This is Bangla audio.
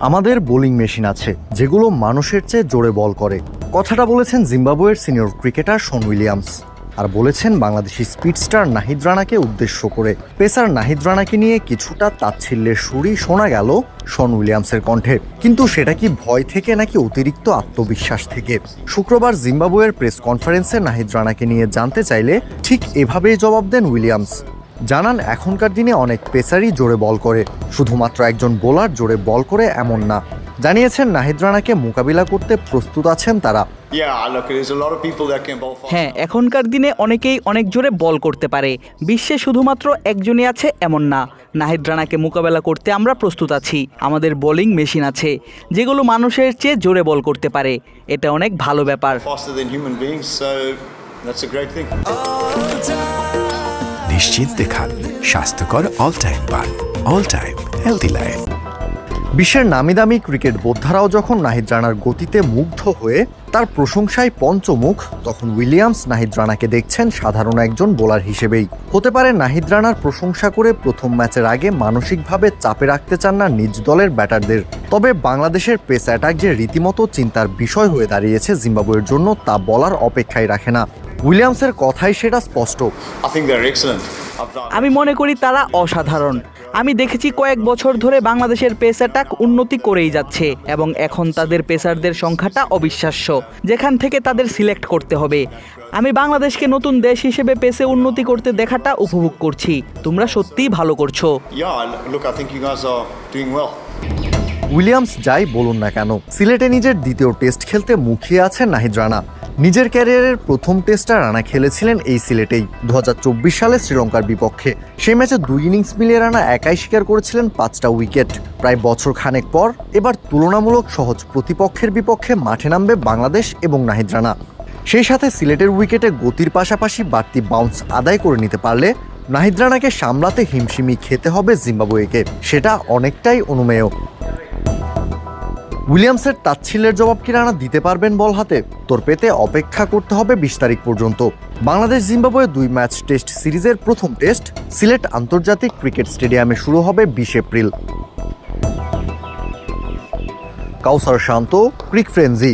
আমাদের বোলিং মেশিন আছে, যেগুলো মানুষের চেয়ে জোরে বল করে। কথাটা বলেছেন জিম্বাবুয়ের সিনিয়র ক্রিকেটার শন উইলিয়ামস। আর বলেছেন বাংলাদেশি স্পিড স্টার নাহিদ রানাকে উদ্দেশ্য করে। পেসার নাহিদ রানাকে নিয়ে কিছুটা তাচ্ছিল্যের সুরই শোনা গেল শন উইলিয়ামসের কণ্ঠে। কিন্তু সেটা কি ভয় থেকে নাকি অতিরিক্ত আত্মবিশ্বাস থেকে? শুক্রবার জিম্বাবুয়ের প্রেস কনফারেন্সে নাহিদ রানাকে নিয়ে জানতে চাইলে ঠিক এভাবেই জবাব দেন উইলিয়ামস। জানান এখনকার দিনে অনেক পেসারই জোরে বল করে। শুধুমাত্র একজন বোলার জোরে বল করে এমন না। জানিয়েছেন নাহিদ রানাকে মোকাবিলা করতে প্রস্তুত আছেন তারা. হ্যাঁ এখনকার দিনে অনেকেই অনেক জোরে বল করতে পারে। বিশ্বে শুধুমাত্র একজনই আছে এমন না। নাহিদ রানাকে মোকাবেলা করতে আমরা প্রস্তুত আছি। আমাদের বোলিং মেশিন আছে যেগুলো মানুষের চেয়ে জোরে বল করতে পারে। এটা অনেক ভালো ব্যাপার। নিশ্চিন্তে খান স্বাস্থ্যকর অল টাইম পান অল টাইম হেলদি লাইফ বিশ্বের নামি দামি ক্রিকেট বোদ্ধারাও যখন নাহিদ রানার গতিতে মুগ্ধ হয়ে তার প্রশংসায় পঞ্চমুখ, তখন উইলিয়ামস নাহিদ রানাকে দেখছেন সাধারণ একজন বোলার হিসেবেই। হতে পারে নাহিদ রানার প্রশংসা করে প্রথম ম্যাচের আগে মানসিকভাবে চাপে রাখতে চান না নিজ দলের ব্যাটারদের। তবে বাংলাদেশের পেস অ্যাটাক যে রীতিমতো চিন্তার বিষয় হয়ে দাঁড়িয়েছে জিম্বাবুয়ের জন্য তা বলার অপেক্ষায় রাখে না। উইলিয়ামসের কথাই সেটা স্পষ্ট. আমি মনে করি তারা অসাধারণ। আমি দেখেছি কয়েক বছর ধরে বাংলাদেশের পেস অ্যাটাক উন্নতি করেই যাচ্ছে এবং এখন তাদের পেসারদের সংখ্যাটা অবিশ্বাস্য যেখান থেকে তাদের সিলেক্ট করতে হবে। আমি বাংলাদেশকে নতুন দেশ হিসেবে পেসে উন্নতি করতে দেখাটা উপভোগ করছি। তোমরা সত্যিই ভালো করছ। উইলিয়ামস যাই বলুন না কেন, সিলেটে নিজের দ্বিতীয় টেস্ট খেলতে মুখিয়ে আছেন নাহিদ রানা। নিজের ক্যারিয়ারের প্রথম টেস্টটা রানা খেলেছিলেন এই সিলেটেই দু হাজার চব্বিশ সালে শ্রীলঙ্কার বিপক্ষে। সেই ম্যাচে দুই ইনিংস মিলিয়ে রানা একাই শিকার করেছিলেন পাঁচটা উইকেট। প্রায় বছর খানেক পর, এবার তুলনামূলক সহজ প্রতিপক্ষের বিপক্ষে মাঠে নামবে বাংলাদেশ এবং নাহিদ রানা। সেই সাথে সিলেটের উইকেটে গতির পাশাপাশি বাড়তি বাউন্স আদায় করে নিতে পারলে, নাহিদ রানাকে সামলাতে হিমশিমি খেতে হবে জিম্বাবুয়েকে। সেটা অনেকটাই অনুমেয়। উইলিয়ামসের তাচ্ছিল্যের জবাব কি রানা দিতে পারবেন বল হাতে? তোর পেতে অপেক্ষা করতে হবে বিশ তারিখ পর্যন্ত। বাংলাদেশ জিম্বাবুয়ে দুই ম্যাচ টেস্ট সিরিজের প্রথম টেস্ট সিলেট আন্তর্জাতিক ক্রিকেট স্টেডিয়ামে শুরু হবে বিশ এপ্রিল। কাউসার শান্ত, ক্রিক ফ্রেন্জি